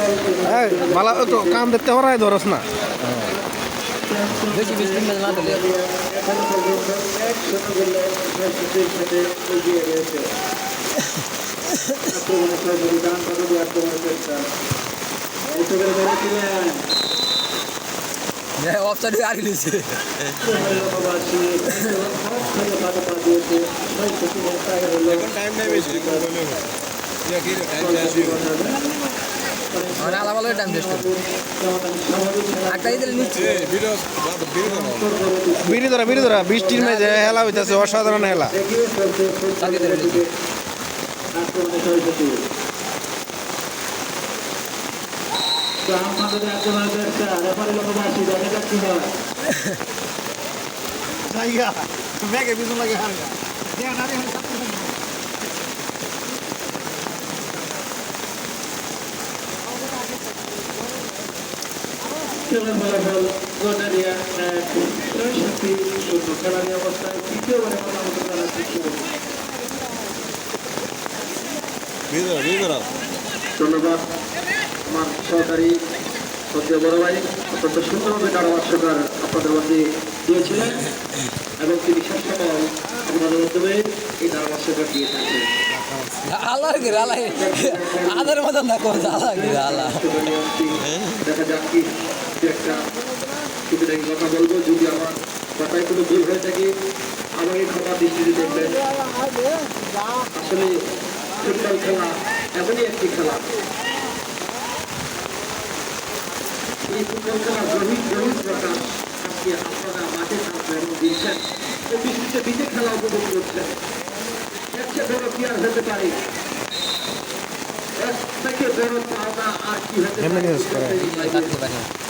এই, বালা তো কাম দেখতে হরাই ধরস না। বেশি বেশি তিন না দিলে। অফসাইড আর গেছে এখন টাইম নাই বেশি। টাইম মানে আলাদা আলাদা টাইম শেষ করবে দিলে নিচ্ছে ভিডিও বিড়ি ধরা বিড়ি ধরা বৃষ্টির মেঝে হেলা হইতেছে অসাধারণ হেলা। জায়গা ব্যাগে পিছন লাগে হারগা খেলার ফলাফল গন্ডারিয়া ছয় সাতটি শূন্য খেলার অবস্থায় তৃতীয়বারের মতো আমাদের ধন্যবাদ আমার সহকারী সদ্য বড় ভাই অত্যন্ত সুন্দরভাবে ধারাভাষ্যকার আপনাদের মধ্যে দিয়েছিলেন এবং তিনি সবসময় আপনাদের মাধ্যমে এই ধারাভাষ্যকার দিয়ে থাকেন আল্লাহ কে আল্লাহ আদার মতন। দেখা যাক কি একটা টুকিটাকি কথা বলব। যদি আমার কথায় কোনো ভুল হয়ে থাকে আমাকে ক্ষমা দৃষ্টিতে দেখবেন। আসলে ফুটবল খেলা এমনই একটি খেলা। এই ফুটবল খেলার গভীর গভীর প্রকাশ আজকে আপনারা মাঠে থাকবেন এবং দিচ্ছেন ও বৃষ্টিতে ভিজে খেলা উপভোগ করছেন। এর চেয়ে বড় কি আর হতে পারে? এর থেকে বড় পাওনা আর কি হতে পারে?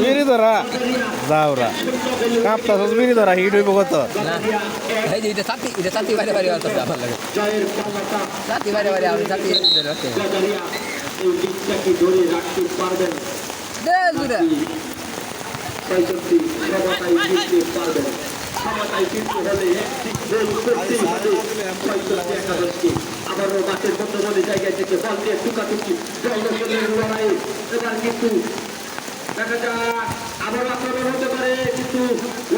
বিড়ি ধরা যাওরা গেল কাঁপতাছস বিড়ি ধরা হিট হইব কত এই যে এটা সাথী এটা সাথী বাইরে বাইরে আসতে আমার লাগে জয়ের বাইরে বাইরে আমি সাথী রাখতে গন্ডারিয়া এই দিকটাকে ধরে রাখতে পারবেন দে জুরে পঁয়ষট্টি সমতায় জিততে পারবেন সমতায় জিততে হলে একটি গোল করতেই হবে একাদশকে আবারও মাঠের মধ্যবর্তী জায়গায় থেকে বল দিয়ে টুকাটুকি লড়াই এবার কিন্তু দেখা যাক আবারও আক্রমণ হতে পারে কিন্তু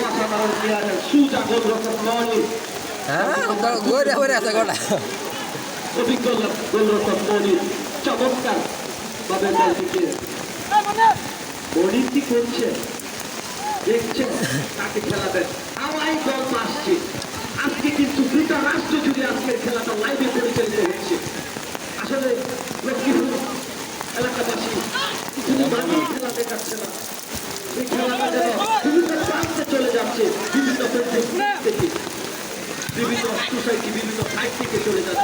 অসাধারণ প্লেয়ারের সুজা গোল রকম নয় অভিজ্ঞ গোলরক্ষক চমৎকার। ভাবে কি করছে? দেখছেন তাকে খেলাবেন আমায় চলে যাচ্ছে বিভিন্ন বিভিন্ন সোসাইটি বিভিন্ন সাইট থেকে চলে যাচ্ছে।